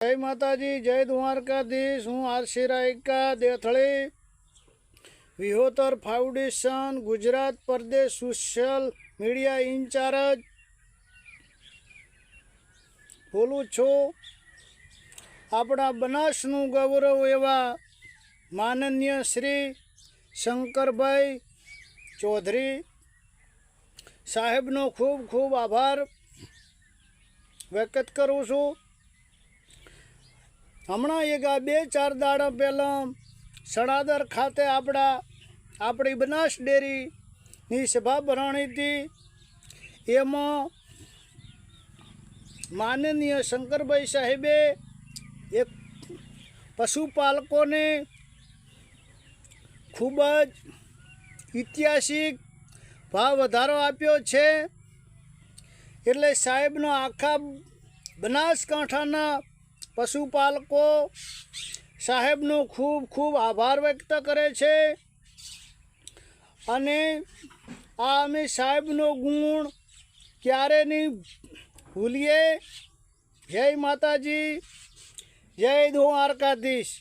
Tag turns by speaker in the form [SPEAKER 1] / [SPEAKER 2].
[SPEAKER 1] જય માતાજી, જય દ્વારકાધીશ, હું R C Raika Dethali. Vihotar foundation, Gujarat પ્રદેશ સોશિયલ મીડિયા ઇન્ચાર્જ. બોલું છું, આપણા બનાસનું ગૌરવ એવા માનનીય શ્રી શંકરભાઈ ચૌધરી સાહેબનો ખૂબ ખૂબ આભાર વ્યક્ત કરું છું. હમણાં એક આ બે ચાર દાડા પહેલાં સણાદર ખાતે આપણા, આપણી બનાસ ડેરીની સભા ભરાણી હતી. એમાં માનનીય શંકરભાઈ સાહેબે એક પશુપાલકોને ખૂબ જ ઐતિહાસિક ભાવ વધારો આપ્યો છે. એટલે સાહેબનો આખા બનાસકાંઠાના પશુપાલકો સાહેબનો ખૂબ ખૂબ આભાર વ્યક્ત કરે છે અને આ અમે સાહેબનો ગુણ ક્યારે નહીં ભૂલીએ. જય માતાજી, જય દ્વારકાધીશ.